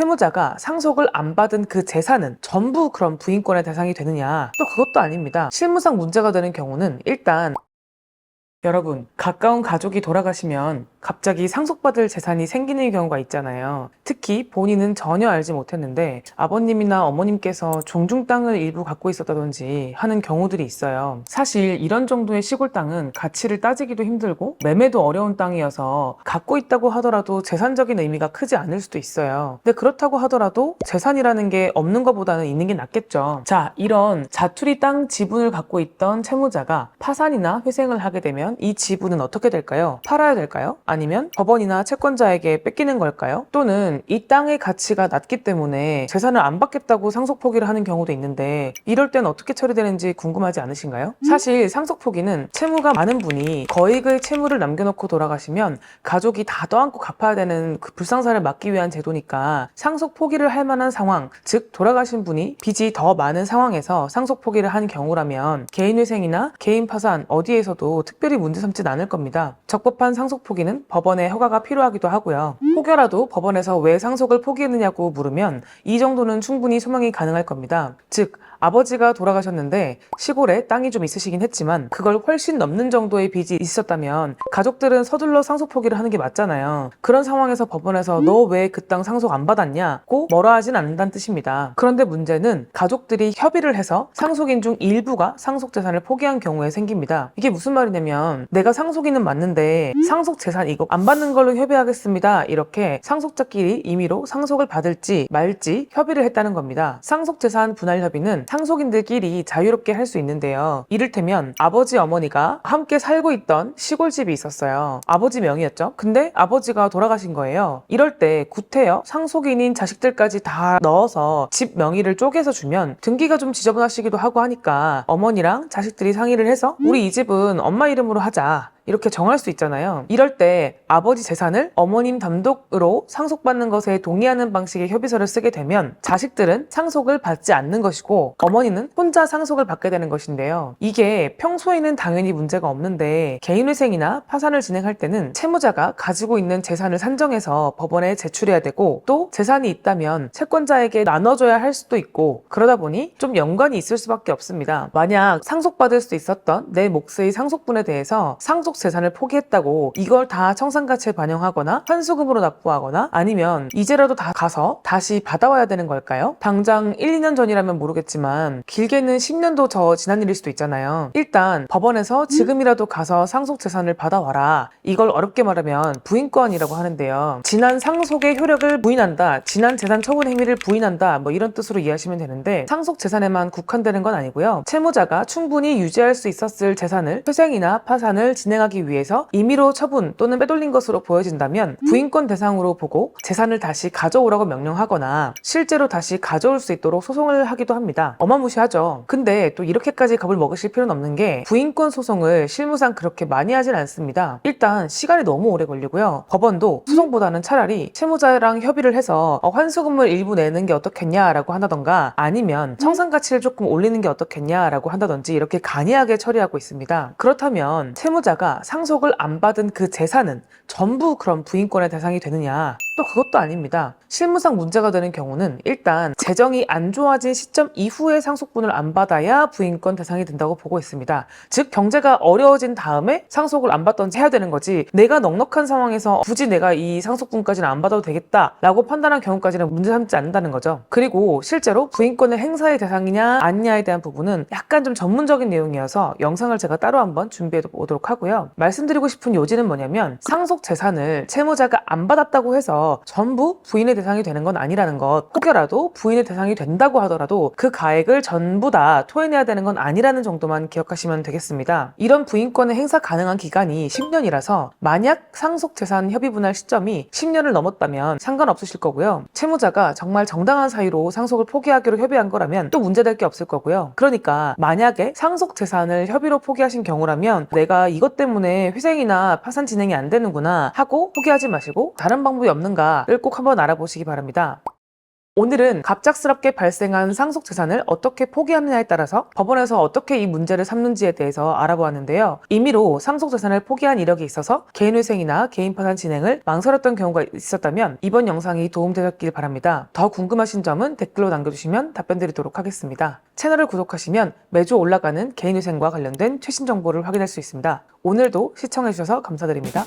채무자가 상속을 안 받은 그 재산은 전부 그런 부인권의 대상이 되느냐? 또 그것도 아닙니다. 실무상 문제가 되는 경우는 일단 여러분, 가까운 가족이 돌아가시면 갑자기 상속받을 재산이 생기는 경우가 있잖아요. 특히 본인은 전혀 알지 못했는데 아버님이나 어머님께서 종중 땅을 일부 갖고 있었다든지 하는 경우들이 있어요. 사실 이런 정도의 시골 땅은 가치를 따지기도 힘들고 매매도 어려운 땅이어서 갖고 있다고 하더라도 재산적인 의미가 크지 않을 수도 있어요. 근데 그렇다고 하더라도 재산이라는 게 없는 것보다는 있는 게 낫겠죠. 자, 이런 자투리 땅 지분을 갖고 있던 채무자가 파산이나 회생을 하게 되면 이 지분은 어떻게 될까요? 팔아야 될까요? 아니면 법원이나 채권자에게 뺏기는 걸까요? 또는 이 땅의 가치가 낮기 때문에 재산을 안 받겠다고 상속 포기를 하는 경우도 있는데 이럴 땐 어떻게 처리되는지 궁금하지 않으신가요? 사실 상속 포기는 채무가 많은 분이 거액의 채무를 남겨놓고 돌아가시면 가족이 다 떠안고 갚아야 되는 그 불상사를 막기 위한 제도니까 상속 포기를 할 만한 상황, 즉 돌아가신 분이 빚이 더 많은 상황에서 상속 포기를 한 경우라면 개인회생이나 개인 파산 어디에서도 특별히 문제 삼진 않을 겁니다. 적법한 상속 포기는 법원의 허가가 필요하기도 하고요. 혹여라도 법원에서 왜 상속을 포기했느냐고 물으면 이 정도는 충분히 소명이 가능할 겁니다. 즉 아버지가 돌아가셨는데 시골에 땅이 좀 있으시긴 했지만 그걸 훨씬 넘는 정도의 빚이 있었다면 가족들은 서둘러 상속 포기를 하는 게 맞잖아요. 그런 상황에서 법원에서 너 왜 그 땅 상속 안 받았냐고 뭐라 하진 않는다는 뜻입니다. 그런데 문제는 가족들이 협의를 해서 상속인 중 일부가 상속 재산을 포기한 경우에 생깁니다. 이게 무슨 말이냐면 내가 상속인은 맞는데 상속 재산 이거 안 받는 걸로 협의하겠습니다. 이렇게 상속자끼리 임의로 상속을 받을지 말지 협의를 했다는 겁니다. 상속 재산 분할 협의는 상속인들끼리 자유롭게 할 수 있는데요. 이를테면 아버지 어머니가 함께 살고 있던 시골집이 있었어요. 아버지 명의였죠. 근데 아버지가 돌아가신 거예요. 이럴 때 구태여 상속인인 자식들까지 다 넣어서 집 명의를 쪼개서 주면 등기가 좀 지저분하시기도 하고 하니까 어머니랑 자식들이 상의를 해서 우리 이 집은 엄마 이름으로 하자. 이렇게 정할 수 있잖아요. 이럴 때 아버지 재산을 어머님 단독으로 상속받는 것에 동의하는 방식의 협의서를 쓰게 되면 자식들은 상속을 받지 않는 것이고 어머니는 혼자 상속을 받게 되는 것인데요. 이게 평소에는 당연히 문제가 없는데 개인회생이나 파산을 진행할 때는 채무자가 가지고 있는 재산을 산정해서 법원에 제출해야 되고 또 재산이 있다면 채권자에게 나눠줘야 할 수도 있고 그러다 보니 좀 연관이 있을 수밖에 없습니다. 만약 상속받을 수 있었던 내 몫의 상속분에 대해서 상속 재산을 포기했다고 이걸 다 청산가치에 반영하거나 환수금으로 납부하거나 아니면 이제라도 다 가서 다시 받아와야 되는 걸까요? 당장 1, 2년 전이라면 모르겠지만 길게는 10년도 더 지난 일일 수도 있잖아요. 일단 법원에서 지금이라도 가서 상속 재산을 받아와라. 이걸 어렵게 말하면 부인권이라고 하는데요. 지난 상속의 효력을 부인한다. 지난 재산 처분 행위를 부인한다. 뭐 이런 뜻으로 이해하시면 되는데 상속 재산에만 국한되는 건 아니고요. 채무자가 충분히 유지할 수 있었을 재산을 회생이나 파산을 진행하기 위해서 임의로 처분 또는 빼돌린 것으로 보여진다면 부인권 대상으로 보고 재산을 다시 가져오라고 명령하거나 실제로 다시 가져올 수 있도록 소송을 하기도 합니다. 어마무시하죠. 근데 또 이렇게까지 겁을 먹으실 필요는 없는 게 부인권 소송을 실무상 그렇게 많이 하진 않습니다. 일단 시간이 너무 오래 걸리고요. 법원도 소송보다는 차라리 채무자랑 협의를 해서 어, 환수금을 일부 내는 게 어떻겠냐라고 한다던가 아니면 청산 가치를 조금 올리는 게 어떻겠냐라고 한다든지 이렇게 간이하게 처리하고 있습니다. 그렇다면 채무자가 상속을 안 받은 그 재산은 전부 그런 부인권의 대상이 되느냐? 또 그것도 아닙니다. 실무상 문제가 되는 경우는 일단 재정이 안 좋아진 시점 이후에 상속분을 안 받아야 부인권 대상이 된다고 보고 있습니다. 즉 경제가 어려워진 다음에 상속을 안 받던지 해야 되는 거지 내가 넉넉한 상황에서 굳이 내가 이 상속분까지는 안 받아도 되겠다라고 판단한 경우까지는 문제 삼지 않는다는 거죠. 그리고 실제로 부인권의 행사의 대상이냐 아니냐에 대한 부분은 약간 좀 전문적인 내용이어서 영상을 제가 따로 한번 준비해 보도록 하고요. 말씀드리고 싶은 요지는 뭐냐면 상속 재산을 채무자가 안 받았다고 해서 전부 부인의 대상이 되는 건 아니라는 것. 혹여라도 부인의 대상이 된다고 하더라도 그 가액을 전부 다 토해내야 되는 건 아니라는 정도만 기억하시면 되겠습니다. 이런 부인권의 행사 가능한 기간이 10년이라서 만약 상속 재산 협의 분할 시점이 10년을 넘었다면 상관없으실 거고요. 채무자가 정말 정당한 사유로 상속을 포기하기로 협의한 거라면 또 문제될 게 없을 거고요. 그러니까 만약에 상속 재산을 협의로 포기하신 경우라면 내가 이것 때문에 회생이나 파산 진행이 안 되는구나 하고 포기하지 마시고 다른 방법이 없는가를 꼭 한번 알아보시기 바랍니다. 오늘은 갑작스럽게 발생한 상속 재산을 어떻게 포기하느냐에 따라서 법원에서 어떻게 이 문제를 삼는지에 대해서 알아보았는데요. 임의로 상속 재산을 포기한 이력이 있어서 개인회생이나 개인 파산 진행을 망설였던 경우가 있었다면 이번 영상이 도움되셨길 바랍니다. 더 궁금하신 점은 댓글로 남겨주시면 답변드리도록 하겠습니다. 채널을 구독하시면 매주 올라가는 개인회생과 관련된 최신 정보를 확인할 수 있습니다. 오늘도 시청해주셔서 감사드립니다.